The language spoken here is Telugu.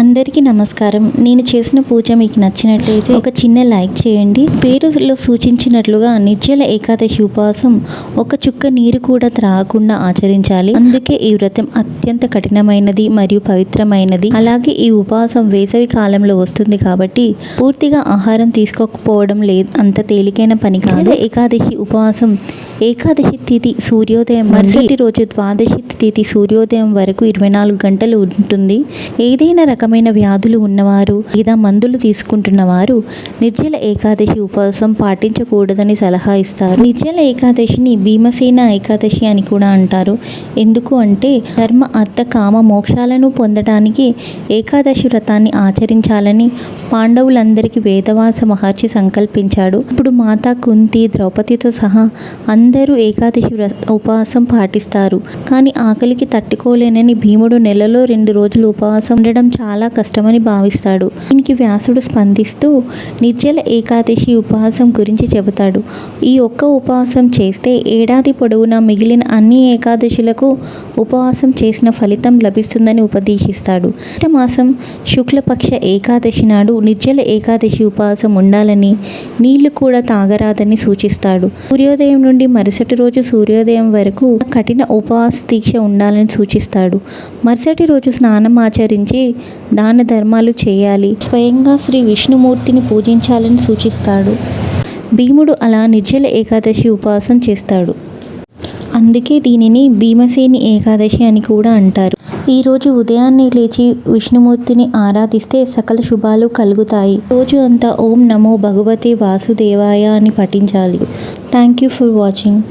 అందరికీ నమస్కారం. నేను చేసిన పూజ మీకు నచ్చినట్లయితే ఒక చిన్న లైక్ చేయండి. పేరులో సూచించినట్లుగా నిర్జల ఏకాదశి ఉపవాసం ఒక చుక్క నీరు కూడా త్రాగకుండా ఆచరించాలి. అందుకే ఈ వ్రతం అత్యంత కఠినమైనది మరియు పవిత్రమైనది. అలాగే ఈ ఉపవాసం వేసవి కాలంలో వస్తుంది కాబట్టి పూర్తిగా ఆహారం తీసుకోకపోవడం లేదు అంత తేలికైన పని కాదు. ఏకాదశి ఉపవాసం ఏకాదశి తిథి సూర్యోదయం మరుసటి రోజు ద్వాదశి తిథి సూర్యోదయం వరకు ఇరవై నాలుగు గంటలు ఉంటుంది. ఏదైనా రకం రకమైన వ్యాధులు ఉన్నవారు లేదా మందులు తీసుకుంటున్నవారు నిర్జల ఏకాదశి ఉపవాసం పాటించకూడదని సలహా ఇస్తారు. నిర్జల ఏకాదశిని భీమసేన ఏకాదశి అని కూడా అంటారు. ఎందుకు అంటే ధర్మ అర్థ కామ మోక్షాలను పొందడానికి ఏకాదశి వ్రతాన్ని ఆచరించాలని పాండవులందరికీ వేదవాస మహర్షి సంకల్పించాడు. ఇప్పుడు మాతా కుంతి ద్రౌపదితో సహా అందరూ ఏకాదశి ఉపవాసం పాటిస్తారు. కానీ ఆకలికి తట్టుకోలేనని భీముడు నెలలో రెండు రోజులు ఉపవాసం ఉండడం చాలా చాలా కష్టమని భావిస్తాడు. దీనికి వ్యాసుడు స్పందిస్తూ నిర్జల ఏకాదశి ఉపవాసం గురించి చెబుతాడు. ఈ ఒక్క ఉపవాసం చేస్తే ఏడాది పొడవునా మిగిలిన అన్ని ఏకాదశులకు ఉపవాసం చేసిన ఫలితం లభిస్తుందని ఉపదేశిస్తాడు. మాసం శుక్లపక్ష ఏకాదశి నాడు నిర్జల ఏకాదశి ఉపవాసం ఉండాలని నీళ్ళు కూడా తాగరాదని సూచిస్తాడు. సూర్యోదయం నుండి మరుసటి రోజు సూర్యోదయం వరకు కఠిన ఉపవాస దీక్ష ఉండాలని సూచిస్తాడు. మరుసటి రోజు స్నానం ఆచరించి దాన ధర్మాలు చేయాలి. స్వయంగా శ్రీ విష్ణుమూర్తిని పూజించాలని సూచిస్తాడు. భీముడు అలా నిర్జల ఏకాదశి ఉపవాసం చేస్తాడు. అందుకే దీనిని భీమసేని ఏకాదశి అని కూడా అంటారు. ఈరోజు ఉదయాన్నే లేచి విష్ణుమూర్తిని ఆరాధిస్తే సకల శుభాలు కలుగుతాయి. రోజు అంతా ఓం నమో భగవతే వాసుదేవాయ అని పఠించాలి. Thank you for watching